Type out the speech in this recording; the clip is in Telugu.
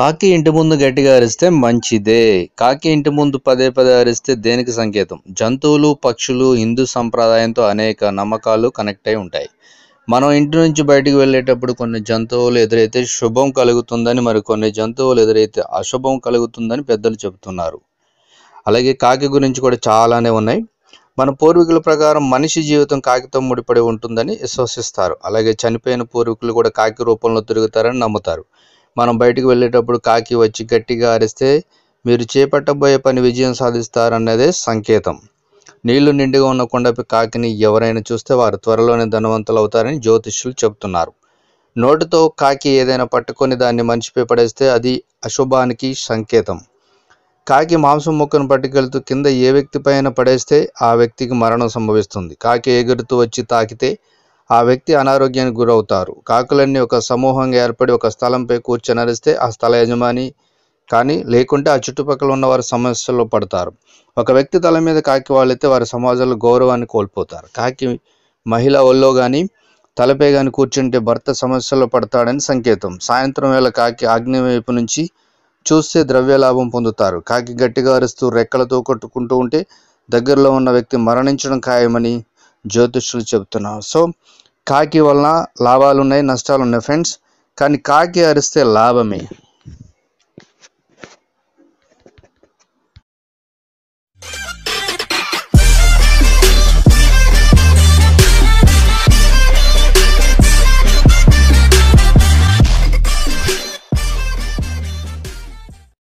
కాకి ఇంటి ముందు గట్టిగా అరిస్తే మంచిదే. కాకి ఇంటి ముందు పదే పదే అరిస్తే దేనికి సంకేతం? జంతువులు పక్షులు హిందూ సంప్రదాయంతో అనేక నమ్మకాలు కనెక్ట్ అయి ఉంటాయి. మనం ఇంటి నుంచి బయటికి వెళ్ళేటప్పుడు కొన్ని జంతువులు ఎదురైతే శుభం కలుగుతుందని మరి కొన్ని జంతువులు ఎదురైతే అశుభం కలుగుతుందని పెద్దలు చెబుతున్నారు. అలాగే కాకి గురించి కూడా చాలానే ఉన్నాయి. మన పూర్వీకుల ప్రకారం మనిషి జీవితం కాకితో ముడిపడి ఉంటుందని విశ్వసిస్తారు. అలాగే చనిపోయిన పూర్వీకులు కూడా కాకి రూపంలో తిరుగుతారని నమ్ముతారు. మనం బయటికి వెళ్ళేటప్పుడు కాకి వచ్చి గట్టిగా అరిస్తే మీరు చేపట్టబోయే పని విజయం సాధిస్తారన్నదే సంకేతం. నీళ్ళు నిండుగా ఉన్న కొండపై కాకిని ఎవరైనా చూస్తే వారు త్వరలోనే ధనవంతులు అవుతారని జ్యోతిష్యులు చెబుతున్నారు. నోటితో కాకి ఏదైనా పట్టుకొని దాన్ని మనిషిపై పడేస్తే అది అశుభానికి సంకేతం. కాకి మాంసం ముక్కను పట్టుకెళ్తూ కింద ఏ వ్యక్తి పైన పడేస్తే ఆ వ్యక్తికి మరణం సంభవిస్తుంది. కాకి ఎగురుతూ వచ్చి తాకితే ఆ వ్యక్తి అనారోగ్యానికి గురవుతారు. కాకులన్నీ ఒక సమూహంగా ఏర్పడి ఒక స్థలంపై కూర్చొని అరిస్తే ఆ స్థల యజమాని కానీ లేకుంటే ఆ చుట్టుపక్కల ఉన్న వారి సమస్యల్లో పడతారు. ఒక వ్యక్తి తల మీద కాకి వాళ్ళైతే వారి సమాజంలో గౌరవాన్ని కోల్పోతారు. కాకి మహిళ ఒళ్ళో కానీ తలపై కానీ కూర్చుంటే భర్త సమస్యల్లో పడతాడని సంకేతం. సాయంత్రం వేళ కాకి ఆగ్నేయ వైపు నుంచి చూస్తే ద్రవ్య లాభం పొందుతారు. కాకి గట్టిగా అరుస్తూ రెక్కలతో కొట్టుకుంటూ ఉంటే దగ్గరలో ఉన్న వ్యక్తి మరణించడం ఖాయమని జ్యోతిష్యులు చెబుతున్నారు సో కాకి వలన లాభాలు ఉన్నాయి నష్టాలు ఉన్నాయి ఫ్రెండ్స్ కానీ కాకి అరిస్తే లాభమే.